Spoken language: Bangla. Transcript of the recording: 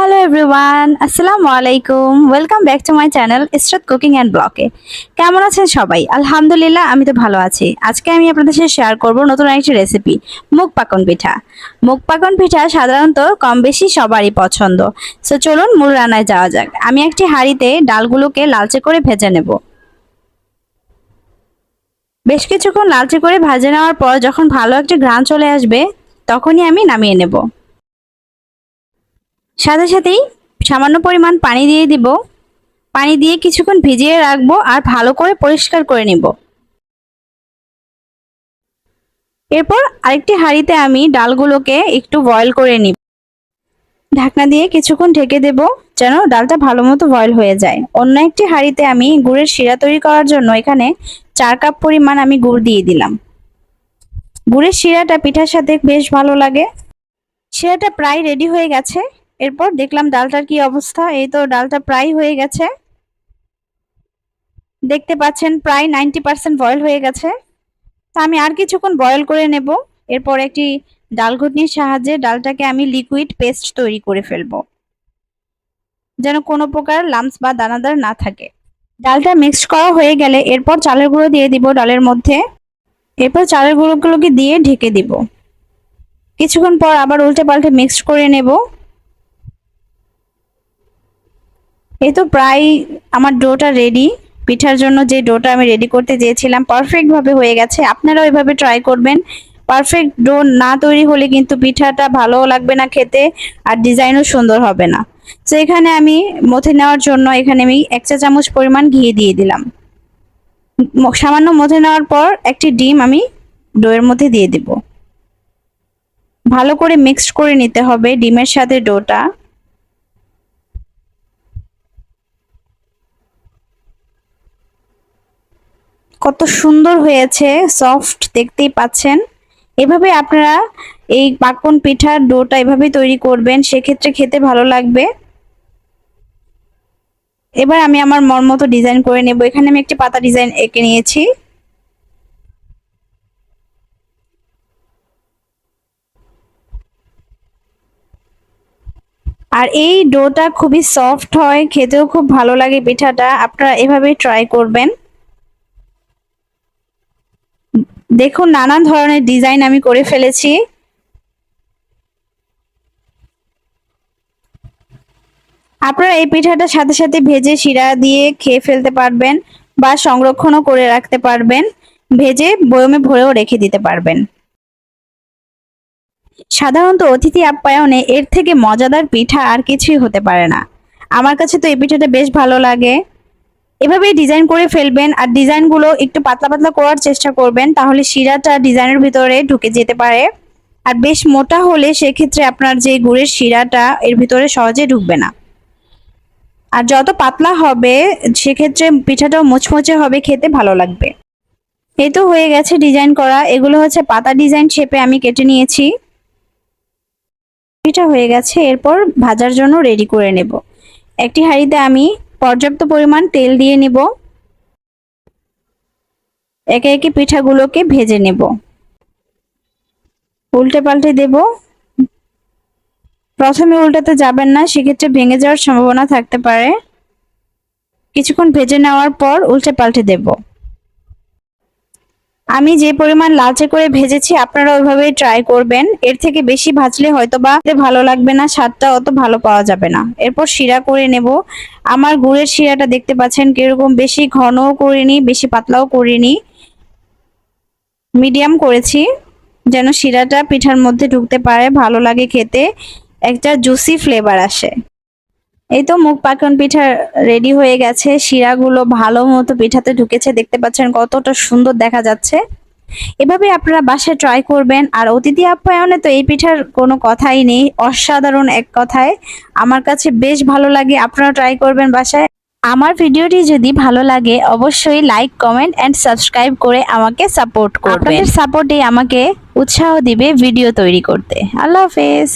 হ্যালো এভরিওয়ান আসসালামু আলাইকুম welcome back to my channel Israt cooking and ব্লকে কেমন আছেন সবাই? আলহামদুলিল্লাহ, আমি তো ভালো আছি। আজকে আমি আপনাদের সাথে শেয়ার করব নতুন একটি রেসিপি মুগ পাকন পিঠা। মুগ পাকন পিঠা সাধারণত কম বেশি সবারই পছন্দ। সো চলুন মূল রান্নায় যাওয়া যাক। আমি একটি হাঁড়িতে ডালগুলোকে লালচে করে ভেজে নেব। বেশ কিছুক্ষণ লালচে করে ভেজে নেওয়ার পর যখন ভালো একটা ঘ্রাণ চলে আসবে, তখনই আমি নামিয়ে নেব। সাথে সাথেই সামান্য পরিমাণ পানি দিয়ে দিব। পানি দিয়ে কিছুক্ষণ ভিজিয়ে রাখব আর ভালো করে পরিষ্কার করে নিব। এরপর আরেকটি হাঁড়িতে আমি ডালগুলোকে একটু বয়েল করে নিব। ঢাকনা দিয়ে কিছুক্ষণ ঢেকে দেব যেন ডালটা ভালো মতো বয়েল হয়ে যায়। অন্য একটি হাঁড়িতে আমি গুড়ের শিরা তৈরি করার জন্য এখানে চার কাপ পরিমাণ আমি গুড় দিয়ে দিলাম। গুড়ের শিরাটা পিঠার সাথে বেশ ভালো লাগে। শিরাটা প্রায় রেডি হয়ে গেছে। এরপর দেখলাম ডালটার কি অবস্থা? এই তো ডালটা প্রায় হয়ে গেছে। দেখতে পাচ্ছেন প্রায় নাইনটি পার্সেন্ট বয়েল হয়ে গেছে। তা আমি আর কিছুক্ষণ বয়েল করে নেব। এরপর একটি ডাল ঘুটনির সাহায্যে ডালটাকে আমি লিকুইড পেস্ট তৈরি করে ফেলব। যেন কোনো প্রকার লামস বা দানাদার না থাকে। ডালটা মিক্সড করা হয়ে গেলে এরপর চালের গুঁড়ো দিয়ে দিব ডালের মধ্যে। এরপর চালের গুঁড়োগুলোকে দিয়ে ঢেকে দিব। কিছুক্ষণ পর আবার উল্টে পাল্টে মিক্সড করে নেব। এই তো প্রায় আমার ডোটা রেডি পিঠার জন্য যে ডোটা আমি রেডি করতে চেয়েছিলাম পারফেক্ট ভাবে হয়ে গেছে। আপনারাও এভাবে ট্রাই করবেন। পারফেক্ট ডো না তৈরি হলে কিন্তু পিঠাটা ভালোও লাগবে না খেতে আর ডিজাইনও সুন্দর হবে না। তো এখানে আমি মথে নেওয়ার জন্য এখানে আমি এক চা চামচ পরিমাণ ঘি দিয়ে দিলাম। সামান্য মথে নেওয়ার পর একটি ডিম আমি ডোয়ের মধ্যে দিয়ে দিব। ভালো করে মিক্সড করে নিতে হবে ডিমের সাথে ডোটা। কত সুন্দর হয়েছে সফট দেখতেই পাচ্ছেন। এভাবে আপনারা এই পাকন পিঠার ডোটা এভাবে তৈরি করবেন, সেক্ষেত্রে খেতে ভালো লাগবে। এবার আমি আমার মন মতো ডিজাইন করে নেব। এখানে আমি একটি পাতা ডিজাইন এঁকে নিয়েছি। আর এই ডোটা খুবই সফট হয়, খেতেও খুব ভালো লাগে পিঠাটা। আপনারা এভাবেই ট্রাই করবেন। দেখুন, নানান ধরনের ডিজাইন আমি করে ফেলেছি। আপনারা এই পিঠাটা সাথে সাথে ভেজে শিরা দিয়ে খেয়ে ফেলতে পারবেন বা সংরক্ষণও করে রাখতে পারবেন। ভেজে বয়মে ভরেও রেখে দিতে পারবেন। সাধারণত অতিথি আপ্যায়নে এর থেকে মজাদার পিঠা আর কিছুই হতে পারে না। আমার কাছে তো এই পিঠাটা বেশ ভালো লাগে। এভাবেই ডিজাইন করে ফেলবেন আর ডিজাইনগুলো একটু পাতলা পাতলা করার চেষ্টা করবেন, তাহলে শিরাটা ডিজাইনের ভিতরে ঢুকে যেতে পারে। আর বেশ মোটা হলে সেক্ষেত্রে আপনার যে গুড়ের শিরাটা, এর ভিতরে সহজে ঢুকবে না। আর যত পাতলা হবে, সেক্ষেত্রে পিঠাটাও মুচমুচে হবে, খেতে ভালো লাগবে। এই তো হয়ে গেছে ডিজাইন করা। এগুলো হচ্ছে পাতা ডিজাইন শেপে আমি কেটে নিয়েছি। পিঠা হয়ে গেছে, এরপর ভাজার জন্য রেডি করে নেব। একটি হাঁড়িতে আমি পর্যাপ্ত পরিমাণ তেল দিয়ে নিব। একে একে পিঠাগুলোকে ভেজে নেব। উল্টে পাল্টে দেব। প্রথমে উল্টাতে যাবেন না, সেক্ষেত্রে ভেঙে যাওয়ার সম্ভাবনা থাকতে পারে। কিছুক্ষণ ভেজে নেওয়ার পর উল্টে পাল্টে দেব। আমি যে পরিমাণ লালচে করে ভেজেছি, আপনারা ওইভাবেই ট্রাই করবেন। এর থেকে বেশি ভাজলে হয়তো বা ভালো লাগবে না, স্বাদটা অত ভালো পাওয়া যাবে না। এরপর শিরা করে নেব। আমার গুড়ের শিরাটা দেখতে পাচ্ছেন কীরকম বেশি ঘনও করিনি, বেশি পাতলাও করিনি। মিডিয়াম করেছি, যেন শিরাটা পিঠার মধ্যে ঢুকতে পারে, ভালো লাগে খেতে। একটা জুসি ফ্লেভার আসে। এই তো মুখ পাকন পিঠা রেডি হয়ে গেছে। শিরাগুলো ভালো মতো পিঠাতে ঢুকেছে। দেখতে পাচ্ছেন কতটা সুন্দর দেখা যাচ্ছে। এভাবে আপনারা বাসায় ট্রাই করবেন। আর অতিথি আপ্যায়নে তো এই পিঠার কোনো কথাই নেই। অসাধারণ এক কথায়। আমার কাছে বেশ ভালো লাগে। আপনারা ট্রাই করবেন বাসায়। আমার ভিডিওটি যদি ভালো লাগে, অবশ্যই লাইক কমেন্ট এন্ড সাবস্ক্রাইব করে আমাকে সাপোর্ট করবেন। আপনাদের সাপোর্টে আমাকে উৎসাহ দিবে ভিডিও তৈরি করতে। আল্লাহ হাফেজ।